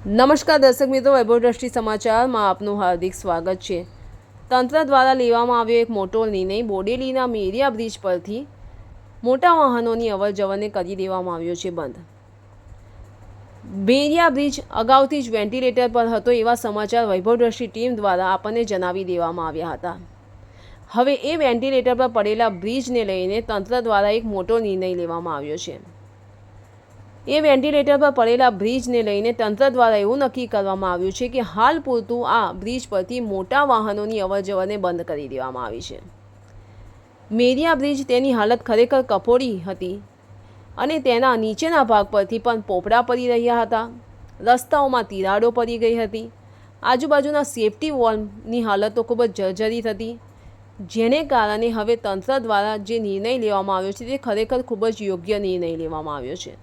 નમસ્કાર દર્શક મિત્રો, વૈભવ દ્રષ્ટિ સમાચારમાં આપનું હાર્દિક સ્વાગત છે. તંત્ર દ્વારા લેવામાં આવ્યો એક મોટો નિર્ણય બોડેલીના મેરિયા બ્રિજ પરથી મોટા વાહનોની અવરજવરને કરી દેવામાં આવ્યો છે બંધ. મેરિયા બ્રિજ અગાઉથી જ વેન્ટિલેટર પર હતો એવા સમાચાર વૈભવ દ્રષ્ટિ ટીમ દ્વારા આપણને જણાવી દેવામાં આવ્યા હતા. હવે એ વેન્ટિલેટર પર પડેલા બ્રિજને લઈને તંત્ર દ્વારા એક મોટો નિર્ણય લેવામાં આવ્યો છે. એ વેન્ટિલેટર પર પડેલા બ્રિજને લઈને તંત્ર દ્વારા એવું નક્કી કરવામાં આવ્યું છે કે હાલ પૂરતું આ બ્રિજ પરથી મોટા વાહનોની અવરજવરને બંધ કરી દેવામાં આવી છે. મેરિયા બ્રિજ તેની હાલત ખરેખર કફોડી હતી અને તેના નીચેના ભાગ પરથી પણ પોપડા પડી રહ્યા હતા. રસ્તાઓમાં તિરાડો પડી ગઈ હતી. આજુબાજુના સેફટી વોલની હાલત ખૂબ જ જર્જરિત હતી જેને કારણે હવે તંત્ર દ્વારા જે નિર્ણય લેવામાં આવ્યો છે તે ખરેખર ખૂબ જ યોગ્ય નિર્ણય લેવામાં આવ્યો છે.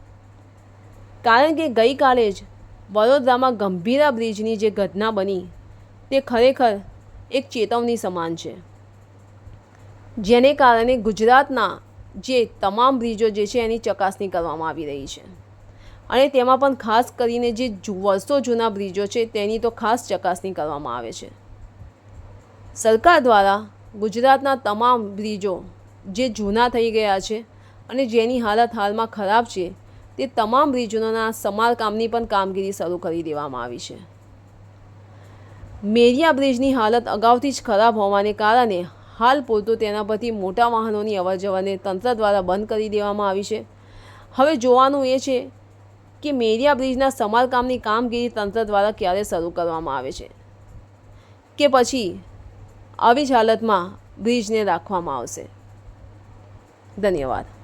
કારણ કે ગઈકાલે જ વડોદરામાં ગંભીરા બ્રિજની જે ઘટના બની, તે ખરેખર એક ચેતવણી સમાન છે. જેને કારણે ગુજરાતના જે તમામ બ્રિજો જે છે એની ચકાસણી કરવામાં આવી રહી છે. અને તેમાં પણ ખાસ કરીને જે વર્ષો જૂના બ્રિજો છે તેની તો ખાસ ચકાસણી કરવામાં આવે છે. સરકાર દ્વારા ગુજરાતના તમામ બ્રિજો જે જૂના થઈ ગયા છે અને જેની હાલત હાલમાં ખરાબ છે તે તમામ બ્રિજોના સમારકામની પણ કામગીરી શરૂ કરી દેવામાં આવી છે. મેરિયા બ્રિજની હાલત અગાઉથી જ ખરાબ હોવાને કારણે હાલ પૂરતું તેના પરથી મોટા વાહનોની અવરજવરને તંત્ર દ્વારા બંધ કરી દેવામાં આવી છે. હવે જોવાનું એ છે કે મેરિયા બ્રિજના સમારકામની કામગીરી તંત્ર દ્વારા ક્યારે શરૂ કરવામાં આવે છે કે પછી આવી જ હાલતમાં બ્રિજને રાખવામાં આવશે. ધન્યવાદ.